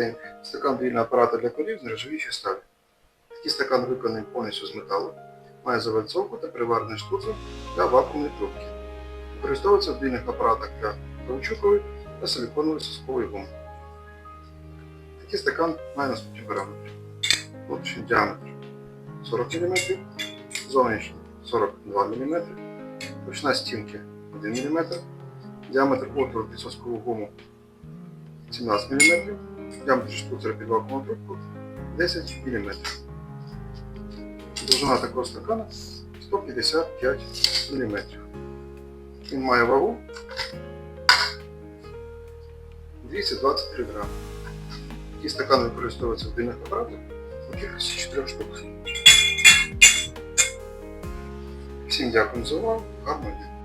день стакан двійного апарата для корів з нержавіючої сталі. Такий стакан виконаний повністю з металу, має завальцовку та приварений штуцер для вакуумної трубки. Використовується в двійних апаратах для каучукової та силіконової соскової гуми. Такий стакан має наступні параметри. Внутрішній діаметр 40 мм, зовнішній 42 мм, точна стінки 1 мм, діаметр отвору під соскову гуму 17 мм, діаметр штуцера під вакуумну трубку 10 мм. Довжина такого стакана 155 мм. Він має вагу 223 грами. Такі стакани використовуються в динних апаратах у кількості 4 штук. Всім дякую за увагу. Гарного дня.